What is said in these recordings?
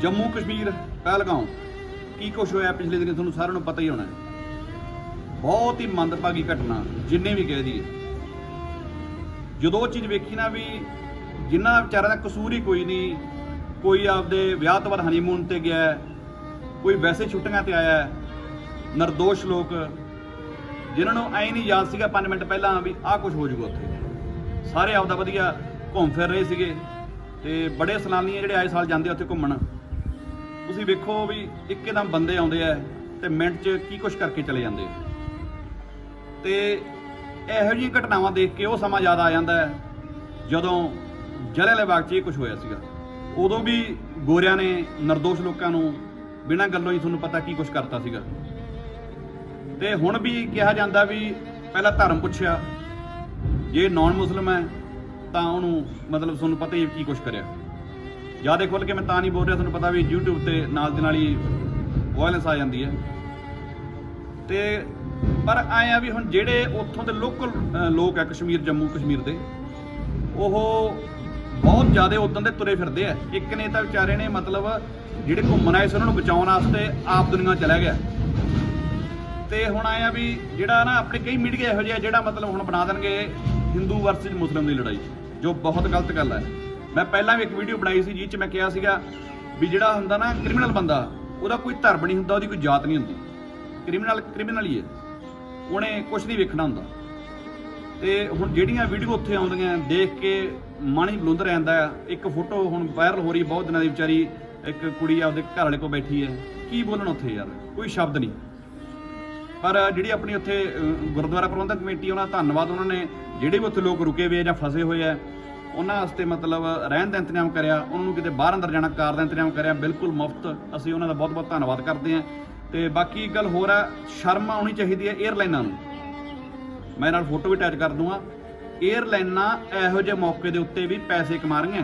ਜੰਮੂ ਕਸ਼ਮੀਰ ਪਹਿਲਗਾਮ। ਕੀ ਕੁਝ ਹੋਇਆ ਪਿਛਲੇ ਦਿਨੀ ਤੁਹਾਨੂੰ ਸਾਰਿਆਂ ਨੂੰ ਪਤਾ ਹੀ ਹੋਣਾ ਹੈ। ਬਹੁਤ ਹੀ ਮੰਦਭਾਗੀ ਘਟਨਾ, ਜਿੰਨੇ ਵੀ ਕਹਿ ਦਈਏ। ਜਦੋਂ ਉਹ ਚੀਜ਼ ਵੇਖੀ ਨਾ ਵੀ ਜਿਨ੍ਹਾਂ ਵਿਚਾਰਿਆਂ ਦਾ ਕਸੂਰ ਹੀ ਕੋਈ ਨਹੀਂ, ਕੋਈ ਆਪਦੇ ਵਿਆਹ ਤੋਂ ਬਾਅਦ ਹਨੀਮੂਨ ਤੇ ਗਿਆ ਕੋਈ ਵੈਸੇ ਛੁੱਟੀਆਂ ਤੇ ਆਇਆ ਨਿਰਦੋਸ਼ ਲੋਕ, ਜਿਨ੍ਹਾਂ ਨੂੰ ਐ ਨਹੀਂ ਯਾਦ ਸੀਗਾ 5 ਮਿੰਟ ਪਹਿਲਾਂ ਵੀ ਆਹ ਕੁਝ ਹੋ ਜਾਊਗਾ ਉੱਥੇ। ਸਾਰੇ ਆਪਦਾ ਵਧੀਆ ਘੁੰਮ ਫਿਰ ਰਹੇ ਸੀਗੇ ਤੇ ਬੜੇ ਸੈਲਾਨੀ ਜਿਹੜੇ ਆਏ ਸਾਲ ਜਾਂਦੇ ਉੱਥੇ ਘੁੰਮਣ। ਤੁਸੀਂ ਵੇਖੋ ਵੀ ਇੱਕਦਮ ਬੰਦੇ ਆਉਂਦੇ ਆ ਤੇ ਮਿੰਟ 'ਚ ਕੀ ਕੁਝ ਕਰਕੇ ਚਲੇ ਜਾਂਦੇ ਆ। ਤੇ ਇਹੋ ਜਿਹੀਆਂ ਘਟਨਾਵਾਂ ਦੇਖ ਕੇ ਉਹ ਸਮਾਂ ਯਾਦ ਆ ਜਾਂਦਾ ਹੈ ਜਦੋਂ ਜਲਿਆਂਵਾਲੇ ਬਾਗ 'ਚ ਇਹ ਕੁਝ ਹੋਇਆ ਸੀਗਾ। ਉਦੋਂ ਵੀ ਗੋਰਿਆਂ ਨੇ, ਨਿਰਦੋਸ਼ ਲੋਕਾਂ ਨੂੰ ਬਿਨਾਂ ਗੱਲੋਂ ਹੀ ਤੁਹਾਨੂੰ ਪਤਾ ਕੀ ਕੁਝ ਕਰਤਾ ਸੀਗਾ। ਤੇ ਹੁਣ ਵੀ ਕਿਹਾ ਜਾਂਦਾ ਵੀ ਪਹਿਲਾਂ ਧਰਮ ਪੁੱਛਿਆ, ਜੇ ਨਾਨ ਮੁਸਲਮ ਹੈ ਤਾਂ ਉਹਨੂੰ ਮਤਲਬ ਤੁਹਾਨੂੰ ਪਤਾ ਹੀ ਕੀ ਕੁਝ ਕਰਿਆ। ਜ਼ਿਆਦਾ ਖੁੱਲ ਕੇ ਮੈਂ ਤਾਂ ਨਹੀਂ ਬੋਲ ਰਿਹਾ, ਤੁਹਾਨੂੰ ਪਤਾ ਵੀ YouTube ਤੇ ਨਾਲ ਦੇ ਨਾਲ ਹੀ ਵਾਇਲੈਂਸ ਆ ਜਾਂਦੀ ਹੈ। ਤੇ ਪਰ ਆਏ ਆ ਵੀ ਹੁਣ ਜਿਹੜੇ ਉੱਥੋਂ ਦੇ ਲੋਕਲ ਲੋਕ ਆ ਕਸ਼ਮੀਰ, ਜੰਮੂ ਕਸ਼ਮੀਰ ਦੇ, ਉਹ ਬਹੁਤ ਜ਼ਿਆਦਾ ਉਦੋਂ ਦੇ ਤੁਰੇ ਫਿਰਦੇ ਆ। ਇੱਕ ਨੇ ਤਾਂ ਵਿਚਾਰੇ ਨੇ ਮਤਲਬ ਜਿਹੜੇ ਘੁੰਮਣ ਆਏ ਸੀ, ਉਹਨਾਂ ਨੂੰ ਬਚਾਉਣ ਵਾਸਤੇ ਆਪ ਦੁਨੀਆ ਚਲਾ ਗਿਆ। ਤੇ ਹੁਣ ਆਏ ਆ ਵੀ ਜਿਹੜਾ ਨਾ ਆਪਣੇ ਕਈ ਮੀਡੀਆ ਇਹੋ ਜਿਹਾ ਜਿਹੜਾ ਮਤਲਬ ਹੁਣ ਬਣਾ ਦੇਣਗੇ ਹਿੰਦੂ ਵਰਸਸ ਮੁਸਲਿਮ ਦੀ ਲੜਾਈ, ਜੋ ਬਹੁਤ ਗਲਤ ਗੱਲ ਹੈ। ਮੈਂ ਪਹਿਲਾਂ ਵੀ ਇੱਕ ਵੀਡੀਓ ਬਣਾਈ ਸੀ ਜਿਸ 'ਚ ਮੈਂ ਕਿਹਾ ਸੀਗਾ ਵੀ ਜਿਹੜਾ ਹੁੰਦਾ ਨਾ ਕ੍ਰਿਮੀਨਲ ਬੰਦਾ, ਉਹਦਾ ਕੋਈ ਧਰਮ ਨਹੀਂ ਹੁੰਦਾ, ਉਹਦੀ ਕੋਈ ਜਾਤ ਨਹੀਂ ਹੁੰਦੀ। ਕ੍ਰਿਮੀਨਲ ਕ੍ਰਿਮੀਨਲ ਹੀ ਹੈ। ਉਹਨੇ ਕੁਝ ਨਹੀਂ ਵੇਖਣਾ ਹੁੰਦਾ। ਤੇ ਹੁਣ ਜਿਹੜੀਆਂ ਵੀਡੀਓ ਉੱਥੇ ਆਉਂਦੀਆਂ, ਦੇਖ ਕੇ ਮਨ ਹੀ ਬਲੁੰਦਰ ਰਹਿੰਦਾ ਹੈ ਇੱਕ ਫੋਟੋ ਹੁਣ ਵਾਇਰਲ ਹੋ ਰਹੀ ਬਹੁਤ ਦਿਨਾਂ ਦੀ, ਵਿਚਾਰੀ ਇੱਕ ਕੁੜੀ ਆਪਦੇ ਘਰ ਵਾਲੇ ਕੋਲ ਬੈਠੀ ਹੈ। ਕੀ ਬੋਲਣ ਉੱਥੇ ਯਾਰ? ਕੋਈ ਸ਼ਬਦ ਨਹੀਂ। ਪਰ ਜਿਹੜੀ ਆਪਣੀ ਉੱਥੇ ਗੁਰਦੁਆਰਾ ਪ੍ਰਬੰਧਕ ਕਮੇਟੀ, ਉਹਨਾਂ ਦਾ ਧੰਨਵਾਦ ਉਹਨਾਂ ਨੇ। ਜਿਹੜੇ ਵੀ ਉੱਥੇ ਲੋਕ ਰੁਕੇ ਹੋਏ ਜਾਂ ਫਸੇ ਹੋਏ ਆ ਉਹਨਾਂ ਵਾਸਤੇ ਮਤਲਬ ਰਹਿਣ ਦਾ ਇੰਤਜ਼ਾਮ ਕਰਿਆ, ਉਹਨਾਂ ਨੂੰ ਕਿਤੇ ਬਾਹਰ ਅੰਦਰ ਜਾਣਾ, ਕਾਰ ਦਾ ਇੰਤਜ਼ਾਮ ਕਰਿਆ, ਬਿਲਕੁਲ ਮੁਫਤ ਅਸੀਂ ਉਹਨਾਂ ਦਾ ਬਹੁਤ ਬਹੁਤ ਧੰਨਵਾਦ ਕਰਦੇ ਹਾਂ। ਤੇ ਬਾਕੀ ਇੱਕ ਗੱਲ ਹੋਰ ਆ, ਸ਼ਰਮ ਆਉਣੀ ਚਾਹੀਦੀ ਹੈ 에ਅਰਲਾਈਨਾਂ ਨੂੰ। ਮੈਂ ਨਾਲ ਫੋਟੋ ਵੀ ਅਟੈਚ ਕਰ ਦੂੰਗਾ। 에ਅਰਲਾਈਨਾਂ ਇਹੋ ਜਿਹੇ ਮੌਕੇ ਦੇ ਉੱਤੇ ਵੀ ਪੈਸੇ ਕਮਾ ਰਹੀਆਂ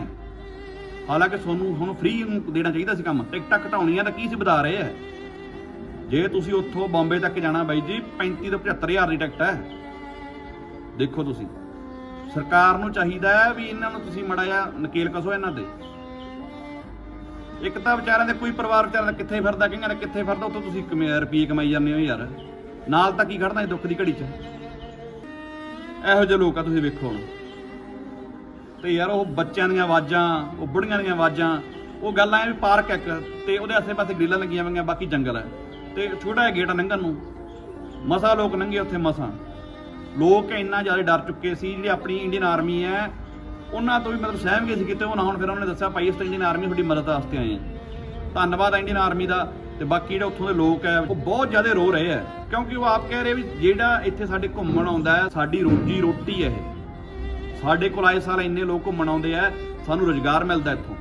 ਹਾਲਾਂਕਿ ਤੁਹਾਨੂੰ ਹੁਣ ਫ੍ਰੀ ਦੇਣਾ ਚਾਹੀਦਾ ਸੀ ਕੰਮ, ਟਿਕਟਾਂ ਘਟਾਉਣੀਆਂ ਤਾਂ ਕੀ ਸੀ ਵਧਾ ਰਹੇ ਆ ਜੇ ਤੁਸੀਂ ਉੱਥੋਂ ਬੰਬੇ ਤੱਕ ਜਾਣਾ ਬਾਈ ਜੀ 35 ਤੋਂ 75000 ਦੀ ਟਿਕਟ ਹੈ। ਦੇਖੋ ਤੁਸੀਂ। ਸਰਕਾਰ ਨੂੰ ਚਾਹੀਦਾ ਹੈ ਵੀ ਇਹਨਾਂ ਨੂੰ ਤੁਸੀਂ ਮੜਾ ਜਾ ਨਕੇਲ ਕਸੋ ਇਹਨਾਂ ਦੇ ਇੱਕ ਤਾਂ ਵਿਚਾਰਿਆਂ ਦੇ ਕੋਈ ਪਰਿਵਾਰ ਵਿਚਾਰਿਆਂ ਦਾ ਕਿੱਥੇ ਫਿਰਦਾ, ਕਈਆਂ ਨੇ ਕਿੱਥੇ ਫਿਰਦਾ, ਉੱਥੋਂ ਤੁਸੀਂ ਕਮਾ- ਰੁਪਈਏ ਕਮਾਈ ਜਾਂਦੇ ਹੋ ਯਾਰ। ਨਾਲ ਤਾਂ ਕੀ ਖੜਨਾ ਇਹ ਦੁੱਖ ਦੀ ਘੜੀ 'ਚ? ਇਹੋ ਜਿਹੇ ਲੋਕ ਆ ਤੁਸੀਂ ਵੇਖੋ ਹੁਣ। ਤੇ ਯਾਰ ਉਹ ਬੱਚਿਆਂ ਦੀਆਂ ਆਵਾਜ਼ਾਂ, ਉਹ ਬੁੜੀਆਂ ਦੀਆਂ ਆਵਾਜ਼ਾਂ, ਉਹ ਗੱਲ ਐ ਵੀ ਪਾਰਕ ਇੱਕ ਤੇ ਉਹਦੇ ਆਸੇ-ਪਾਸੇ ਗ੍ਰਿਲਾਂ ਲੱਗੀਆਂ ਹੋਈਆਂ, ਬਾਕੀ ਜੰਗਲ ਹੈ। ਤੇ ਛੋਟਾ ਜਿਹਾ ਗੇਟ ਆ ਲੰਘਣ ਨੂੰ। ਮਸਾ ਲੋਕ ਲੰਘੇ ਉੱਥੇ ਮਸਾ। ਲੋਕ ਇੰਨਾ ਜ਼ਿਆਦਾ ਡਰ ਚੁੱਕੇ ਸੀ, ਜਿਹੜੇ ਆਪਣੀ ਇੰਡੀਅਨ ਆਰਮੀ ਹੈ, ਉਹਨਾਂ ਤੋਂ ਵੀ ਮਤਲਬ ਸਹਿਮ ਗਏ ਸੀ ਕਿਤੇ ਉਹ ਨਾ ਹੁਣ, ਫਿਰ ਉਹਨਾਂ ਨੇ ਦੱਸਿਆ, ਭਾਈ, ਇਸ ਤਾਂ ਇੰਡੀਅਨ ਆਰਮੀ ਤੁਹਾਡੀ ਮਦਦ ਵਾਸਤੇ ਆਏ ਆ ਧੰਨਵਾਦ ਇੰਡੀਅਨ ਆਰਮੀ ਦਾ, ਤੇ ਬਾਕੀ ਜਿਹੜੇ ਉੱਥੋਂ ਦੇ ਲੋਕ ਹੈ, ਉਹ ਬਹੁਤ ਜ਼ਿਆਦਾ ਰੋ ਰਹੇ ਹੈ, ਕਿਉਂਕਿ ਉਹ ਆਪ ਕਹਿ ਰਹੇ ਵੀ ਜਿਹੜਾ ਇੱਥੇ ਸਾਡੇ ਘੁੰਮਣ ਆਉਂਦਾ ਹੈ, ਸਾਡੀ ਰੋਜੀ ਰੋਟੀ ਹੈ ਇਹ। ਸਾਡੇ ਕੋਲ ਆਏ ਸਾਲ ਇੰਨੇ ਲੋਕ ਘੁੰਮਣ ਆਉਂਦੇ ਆ ਸਾਨੂੰ ਰੋਜ਼ਗਾਰ ਮਿਲਦਾ ਇੱਥੋਂ।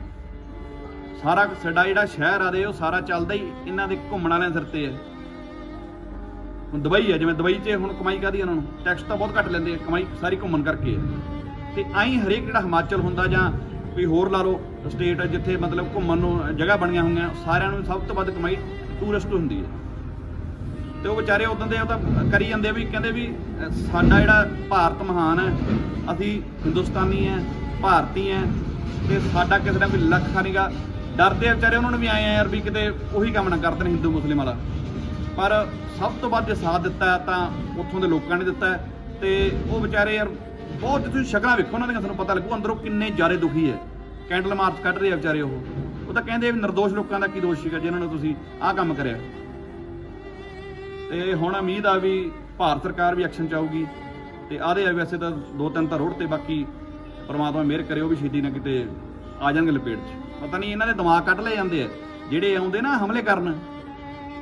ਸਾਰਾ ਸਾਡਾ ਜਿਹੜਾ ਸ਼ਹਿਰ ਆ ਦੇ, ਉਹ ਸਾਰਾ ਚੱਲਦਾ ਹੀ ਇਹਨਾਂ ਦੇ ਘੁੰਮਣ ਵਾਲਿਆਂ ਸਿਰ ਤੇ ਹੈ। ਹੁਣ ਦੁਬਈ ਹੈ ਜਿਵੇਂ ਦੁਬਈ 'ਚ ਹੁਣ ਕਮਾਈ ਕਾਦੀ ਉਹਨਾਂ ਨੂੰ? ਟੈਕਸ ਤਾਂ ਬਹੁਤ ਘੱਟ ਲੈਂਦੇ ਆ, ਕਮਾਈ ਸਾਰੀ ਘੁੰਮਣ ਕਰਕੇ ਹੈ ਤੇ ਆਈ ਹਰੇਕ ਜਿਹੜਾ ਹਿਮਾਚਲ ਹੁੰਦਾ ਜਾਂ ਕੋਈ ਹੋਰ ਲਾ ਲਓ ਸਟੇਟ ਜਿੱਥੇ ਮਤਲਬ ਘੁੰਮਣ ਨੂੰ ਜਗ੍ਹਾ ਬਣੀਆਂ ਹੋਈਆਂ, ਸਾਰਿਆਂ ਨੂੰ ਸਭ ਤੋਂ ਵੱਧ ਕਮਾਈ ਟੂਰਿਸਟ ਹੁੰਦੀ ਹੈ ਤੇ ਉਹ ਵਿਚਾਰੇ ਉਦੋਂ ਦੇ ਉਹ ਤਾਂ ਕਰੀ ਜਾਂਦੇ ਆ ਵੀ ਕਹਿੰਦੇ ਵੀ ਸਾਡਾ ਜਿਹੜਾ ਭਾਰਤ ਮਹਾਨ ਹੈ ਅਸੀਂ ਹਿੰਦੁਸਤਾਨੀ ਹੈ ਭਾਰਤੀ ਹੈ ਤੇ ਸਾਡਾ ਕਿਸੇ ਦਾ ਕੋਈ ਲੱਖਾ ਨਹੀਂਗਾ ਡਰਦੇ ਵਿਚਾਰੇ ਉਹਨਾਂ ਨੂੰ ਵੀ ਆਏ ਆ ਯਾਰ ਵੀ ਕਿਤੇ ਉਹੀ ਕੰਮ ਨਾ ਕਰਦੇ ਨੇ ਹਿੰਦੂ ਮੁਸਲਿਮ ਵਾਲਾ। ਪਰ ਸਭ ਤੋਂ ਵੱਧ ਜੇ ਸਾਥ ਦਿੱਤਾ ਤਾਂ ਉੱਥੋਂ ਦੇ ਲੋਕਾਂ ਨੇ ਦਿੱਤਾ ਹੈ। ਤੇ ਉਹ ਵਿਚਾਰੇ ਯਾਰ ਬਹੁਤ ਤੁਸੀਂ ਸ਼ਕਲਾਂ ਵੇਖੋ ਉਹਨਾਂ ਦੀਆਂ, ਤੁਹਾਨੂੰ ਪਤਾ ਲੱਗੂ ਅੰਦਰੋਂ ਕਿੰਨੇ ਜ਼ਿਆਦਾ ਦੁਖੀ ਹੈ। ਕੈਂਡਲ ਮਾਰਚ ਕੱਢ ਰਹੇ ਆ ਵਿਚਾਰੇ ਉਹ। ਉਹ ਤਾਂ ਕਹਿੰਦੇ ਵੀ ਨਿਰਦੋਸ਼ ਲੋਕਾਂ ਦਾ ਕੀ ਦੋਸ਼ ਸੀਗਾ ਜਿਨ੍ਹਾਂ ਨੂੰ ਤੁਸੀਂ ਆਹ ਕੰਮ ਕਰਿਆ। ਤੇ ਹੁਣ ਉਮੀਦ ਆ ਵੀ ਭਾਰਤ ਸਰਕਾਰ ਵੀ ਐਕਸ਼ਨ ਚਾਹੂਗੀ ਤੇ ਆਦੇ ਆ ਵੈਸੇ ਤਾਂ ਦੋ ਤਿੰਨ ਤਾਂ ਰੋਡ ਤੇ ਬਾਕੀ ਪਰਮਾਤਮਾ ਮਿਹਰ ਕਰੇ ਉਹ ਵੀ ਛੇਤੀ ਨਾ ਕਿਤੇ ਆ ਜਾਣਗੇ ਲਪੇਟ 'ਚ। ਪਤਾ ਨਹੀਂ ਇਹਨਾਂ ਦੇ ਦਿਮਾਗ ਕੱਢ ਲਏ ਜਾਂਦੇ ਆ। ਜਿਹੜੇ ਆਉਂਦੇ ਨਾ ਹਮਲੇ ਕਰਨ,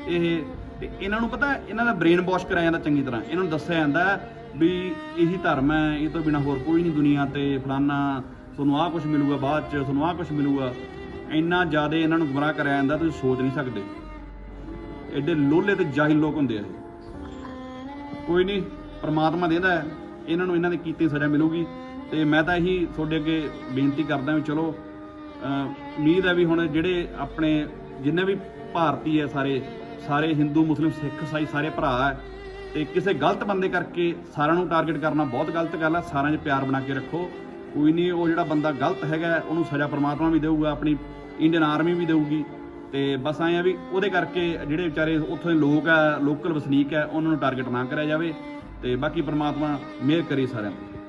ਇਹ ਤੇ ਇਹਨਾਂ ਨੂੰ ਪਤਾ, ਇਹਨਾਂ ਦਾ ਬ੍ਰੇਨ ਵਾਸ਼ ਕਰਾਇਆ ਜਾਂਦਾ ਚੰਗੀ ਤਰ੍ਹਾਂ। ਇਹਨਾਂ ਨੂੰ ਦੱਸਿਆ ਜਾਂਦਾ ਵੀ ਇਹੀ ਧਰਮ ਹੈ, ਇਹ ਤੋਂ ਬਿਨਾ ਹੋਰ ਕੋਈ ਨਹੀਂ ਦੁਨੀਆ ਤੇ, ਫਲਾਨਾ, ਤੁਹਾਨੂੰ ਆਹ ਕੁਝ ਮਿਲੂਗਾ ਬਾਅਦ ਚ, ਤੁਹਾਨੂੰ ਆਹ ਕੁਝ ਮਿਲੂਗਾ। ਇੰਨਾ ਜ਼ਿਆਦਾ ਇਹਨਾਂ ਨੂੰ ਗੁੰਮਰਾਹ ਕਰਾਇਆ ਜਾਂਦਾ, ਤੁਸੀਂ ਸੋਚ ਨਹੀਂ ਸਕਦੇ। ਐਡੇ ਲੋਲੇ ਤੇ ਜਾਹਿਲ ਲੋਕ ਹੁੰਦੇ ਆ ਇਹ। ਕੋਈ ਨਹੀਂ, ਪਰਮਾਤਮਾ ਦੇਦਾ ਹੈ, ਇਹਨਾਂ ਨੂੰ ਇਹਨਾਂ ਦੇ ਕੀਤੇ ਸਜ਼ਾ ਮਿਲੂਗੀ। ਤੇ ਮੈਂ ਤਾਂ ਇਹੀ ਤੁਹਾਡੇ ਅੱਗੇ ਬੇਨਤੀ ਕਰਦਾ ਵੀ ਚਲੋ ਉਮੀਦ ਹੈ ਵੀ ਹੁਣ ਜਿਹੜੇ ਆਪਣੇ, ਜਿੰਨੇ ਵੀ ਭਾਰਤੀ ਹੈ ਸਾਰੇ ਸਾਰੇ ਹਿੰਦੂ, ਮੁਸਲਿਮ, ਸਿੱਖ ਈਸਾਈ ਸਾਰੇ ਭਰਾ ਹੈ ਤੇ ਕਿਸੇ ਗਲਤ ਬੰਦੇ ਕਰਕੇ ਸਾਰਿਆਂ ਨੂੰ ਟਾਰਗੇਟ ਕਰਨਾ ਬਹੁਤ ਗਲਤ ਗੱਲ ਹੈ। ਸਾਰਿਆਂ 'ਚ ਪਿਆਰ ਬਣਾ ਕੇ ਰੱਖੋ। ਕੋਈ ਨਹੀਂ, ਉਹ ਜਿਹੜਾ ਬੰਦਾ ਗਲਤ ਹੈਗਾ ਉਹਨੂੰ ਸਜ਼ਾ ਪਰਮਾਤਮਾ ਵੀ ਦੇਊਗਾ, ਆਪਣੀ ਇੰਡੀਅਨ ਆਰਮੀ ਵੀ ਦੇਊਗੀ। ਤੇ ਬਸ ਆਏ ਆ ਵੀ ਉਹਦੇ ਕਰਕੇ ਜਿਹੜੇ ਵਿਚਾਰੇ ਉੱਥੋਂ ਦੇ ਲੋਕ ਆ ਲੋਕਲ ਵਸਨੀਕ ਆ ਉਹਨਾਂ ਨੂੰ ਟਾਰਗੇਟ ਨਾ ਕਰਿਆ ਜਾਵੇ ਤੇ ਬਾਕੀ ਪਰਮਾਤਮਾ ਮਿਹਰ ਕਰੇ ਸਾਰਿਆਂ ਤੇ।